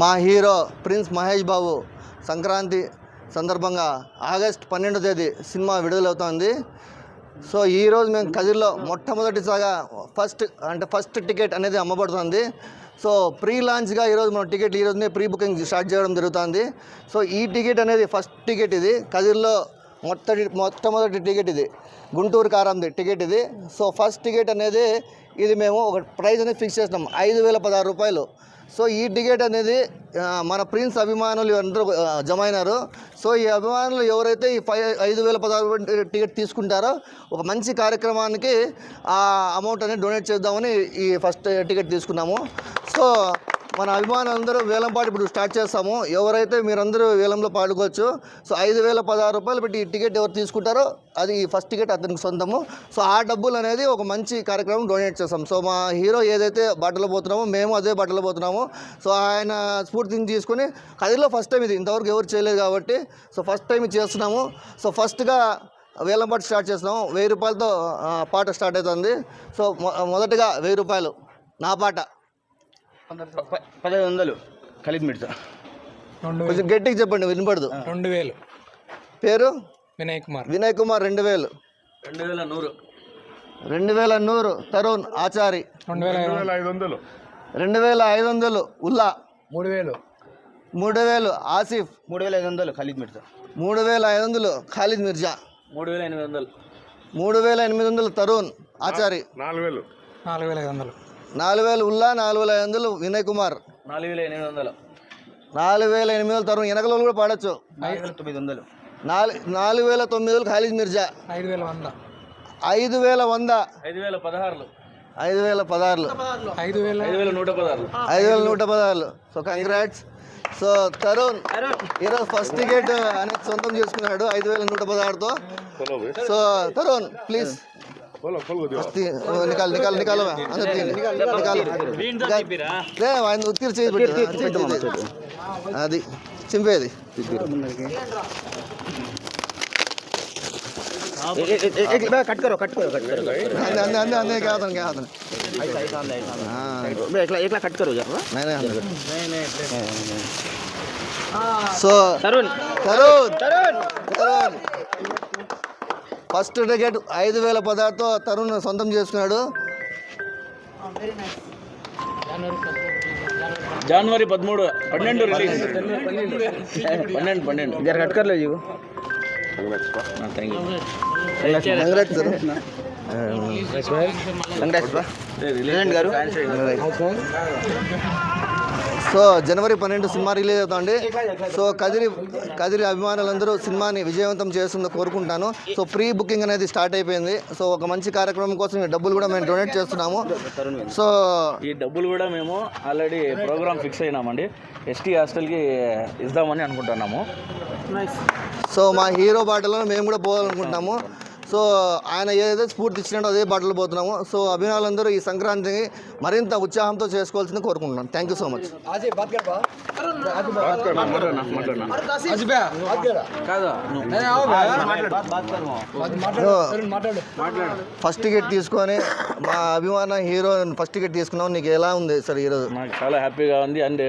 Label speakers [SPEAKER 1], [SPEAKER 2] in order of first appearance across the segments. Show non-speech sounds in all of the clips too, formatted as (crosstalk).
[SPEAKER 1] మా hero prince Mahesh Babu Sankranti సందర్భంగా August పన్నెండో తేదీ సినిమా విడుదలవుతోంది. సో ఈరోజు మేము కదిర్లో మొట్టమొదటిసారిగా ఫస్ట్ అంటే ఫస్ట్ టికెట్ అనేది అమ్మబడుతుంది. సో ప్రీ లాంచ్గా ఈరోజు మనం టికెట్ ఈ రోజునే ప్రీ బుకింగ్ స్టార్ట్ చేయడం జరుగుతుంది. సో ఈ టికెట్ అనేది ఫస్ట్ టికెట్ ఇది. కదిర్లో మొట్టటి మొట్టమొదటి టికెట్ ఇది. గుంటూరు కారంది టికెట్ ఇది. సో ఫస్ట్ టికెట్ అనేది ఇది మేము ఒక ప్రైస్ అనేది ఫిక్స్ చేసినాం. ఐదు వేల పదహారు రూపాయలు. సో ఈ టికెట్ అనేది మన ప్రిన్స్ అభిమానులు అందరూ జమ అయినారు. సో ఈ అభిమానులు ఎవరైతే ఈ ఫైవ్ ఐదు వేల పదహారు టికెట్ తీసుకుంటారో ఒక మంచి కార్యక్రమానికి ఆ అమౌంట్ అనేది డొనేట్ చేద్దామని ఈ ఫస్ట్ టికెట్ తీసుకున్నాము. సో మన అభిమానులందరూ వేలంపాటు ఇప్పుడు స్టార్ట్ చేస్తాము. ఎవరైతే మీరందరూ వేలంలో పాడుకోవచ్చు సో ఐదు వేల పదహారు రూపాయలు పెట్టి ఈ టికెట్ ఎవరు తీసుకుంటారో అది ఈ ఫస్ట్ టికెట్ అతనికి సొంతము. సో ఆ డబ్బులు అనేది ఒక మంచి కార్యక్రమం డొనేట్ చేస్తాం. సో మా హీరో ఏదైతే బట్టలు పోతున్నామో మేము అదే బట్టలు పోతున్నాము. సో ఆయన స్ఫూర్తిని తీసుకుని కదిలో ఫస్ట్ టైం ఇది. ఇంతవరకు ఎవరు చేయలేదు కాబట్టి సో ఫస్ట్ టైం ఇది చేస్తున్నాము. సో ఫస్ట్గా వేలంపాటు స్టార్ట్ చేస్తున్నాము. వెయ్యి రూపాయలతో పాట స్టార్ట్ అవుతుంది. సో మొ- మొదటగా వెయ్యి రూపాయలు. నా పాట.
[SPEAKER 2] పదహైదు వందలు ఖలీద్ మిర్జా.
[SPEAKER 3] రెండు
[SPEAKER 1] కొంచెం గట్టిగా చెప్పండి వినపడదు.
[SPEAKER 3] రెండు వేలు.
[SPEAKER 1] పేరు?
[SPEAKER 3] వినయ్ కుమార్.
[SPEAKER 1] వినయ్ కుమార్ రెండు వేలు.
[SPEAKER 2] రెండు వేల నూరు.
[SPEAKER 1] రెండు వేల నూరు తరుణ్ ఆచారి.
[SPEAKER 3] రెండు వేల
[SPEAKER 4] ఐదు వందలు
[SPEAKER 1] రెండు వేల ఐదు వందలు ఉల్లా.
[SPEAKER 3] మూడు వేలు.
[SPEAKER 1] మూడు వేలు ఆసిఫ్.
[SPEAKER 2] మూడు వేల ఐదు వందలు ఖలీద్ మిర్జా.
[SPEAKER 1] మూడు వేల ఐదు వందలు ఖాలిద్ మిర్జా.
[SPEAKER 2] మూడు వేల ఎనిమిది వందలు.
[SPEAKER 1] మూడు వేల ఎనిమిది వందలు తరుణ్ ఆచారి.
[SPEAKER 4] నాలుగు వేలు.
[SPEAKER 3] నాలుగు వేల ఐదు వందలు
[SPEAKER 1] నాలుగు వేలు ఉల్లా నాలుగు వేల ఐదు వందలు వినయ్ కుమార్
[SPEAKER 2] నాలుగు వేల ఎనిమిది వందలు.
[SPEAKER 1] నాలుగు వేల ఎనిమిది వందల తరుణ్ వెనకల కూడా పాడచ్చు.
[SPEAKER 2] నాలుగు వేల తొమ్మిది వందలు.
[SPEAKER 1] నాలుగు నాలుగు వేల తొమ్మిది వందలు ఖాళీజ్ మిర్జా.
[SPEAKER 3] ఐదు వేల వంద.
[SPEAKER 1] ఐదు వేల వంద.
[SPEAKER 2] ఐదు వేల పదహారులు.
[SPEAKER 1] ఐదు వేల పదహారులు.
[SPEAKER 3] ఐదు వేల
[SPEAKER 2] ఐదు వేల నూట పదహారు
[SPEAKER 1] ఐదు వేల నూట పదహారులు. సో కంగ్రాట్స్ సో తరుణ్ ఈరోజు ఫస్ట్ టికెట్ అనేది సొంతం చేసుకున్నాడు ఐదు వేల నూట పదహారుతో. సో తరుణ్ ప్లీజ్
[SPEAKER 4] खोलो खोल को दियो
[SPEAKER 1] నికాల్ నికాల్ నికాల్ అందరు తీయండి. నికాల్ లే ఆయన ఉత్తిరి చేసి పెట్టు. చేయి, చేయి, చేయి. అది చింపేది
[SPEAKER 2] కట్ కరో కట్ కరో కట్ కరో
[SPEAKER 1] అందే అందే అందే అందే కాదని కాదని
[SPEAKER 2] एकला एकला कट करो जरा
[SPEAKER 1] నేనే అందరు సో
[SPEAKER 2] तरुण
[SPEAKER 1] తరుణ్ తరుణ్ First ticket ఐదు వేల పదార్థతో తరుణ్ సొంతం చేసుకున్నాడు.
[SPEAKER 2] జనవరి పదమూడు పన్నెండు రిలీజ్ పన్నెండు. పన్నెండు జర కట్ కర్లే జీవు thank you
[SPEAKER 1] congrats Tarun
[SPEAKER 2] Reliance గారు
[SPEAKER 1] సో జనవరి పన్నెండు సినిమా రిలీజ్ అవుతుంది సో కదిరి కదిరి అభిమానులందరూ సినిమాని విజయవంతం చేస్తుందో కోరుకుంటాను. సో ప్రీ బుకింగ్ అనేది స్టార్ట్ అయిపోయింది. సో ఒక మంచి కార్యక్రమం కోసం డబ్బులు కూడా మేము డొనేట్ చేస్తున్నాము. సో
[SPEAKER 2] ఈ డబ్బులు కూడా మేము ఆల్రెడీ ప్రోగ్రామ్ ఫిక్స్ అయినామండి. ఎస్టీ హాస్టల్కి ఇద్దామని అనుకుంటున్నాము.
[SPEAKER 1] సో మా హీరో బాటలో మేము కూడా పోవాలనుకుంటున్నాము. సో ఆయన ఏదైతే స్ఫూర్తి ఇచ్చినట్టు అదే బాటలో పోతున్నాము. సో అభిమానులందరూ ఈ సంక్రాంతిని మరింత ఉత్సాహంతో చేసుకోవాల్సింది కోరుకుంటున్నాను థ్యాంక్ యూ సో మచ్
[SPEAKER 2] కాదా
[SPEAKER 1] ఫస్ట్ టికెట్ తీసుకొని మా అభిమాన హీరో ఫస్ట్ టికెట్ తీసుకున్నాం. నీకు ఎలా ఉంది సార్ ఈరోజు
[SPEAKER 2] నాకు చాలా హ్యాపీగా ఉంది. అండ్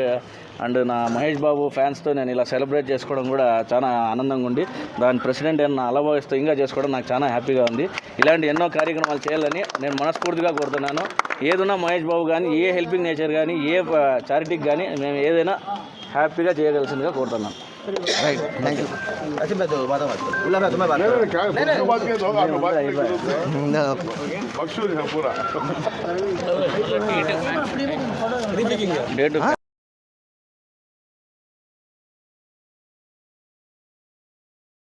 [SPEAKER 2] అండ్ నా మహేష్ బాబు ఫ్యాన్స్తో నేను ఇలా సెలబ్రేట్ చేసుకోవడం కూడా చాలా ఆనందంగా ఉంది. దాని ప్రెసిడెంట్ నా అలవాయిస్తూ ఇంకా చేసుకోవడం నాకు చాలా హ్యాపీగా ఉంది. ఇలాంటి ఎన్నో కార్యక్రమాలు చేయాలని నేను మనస్ఫూర్తిగా కోరుతున్నాను. ఏదైనా మహేష్ బాబు కానీ ఏ హెల్పింగ్ నేచర్ కానీ ఏ చారిటీకి కానీ మేము ఏదైనా హ్యాపీగా చేయగలిసిందిగా కోరుతున్నాను. డేట్ (laughs)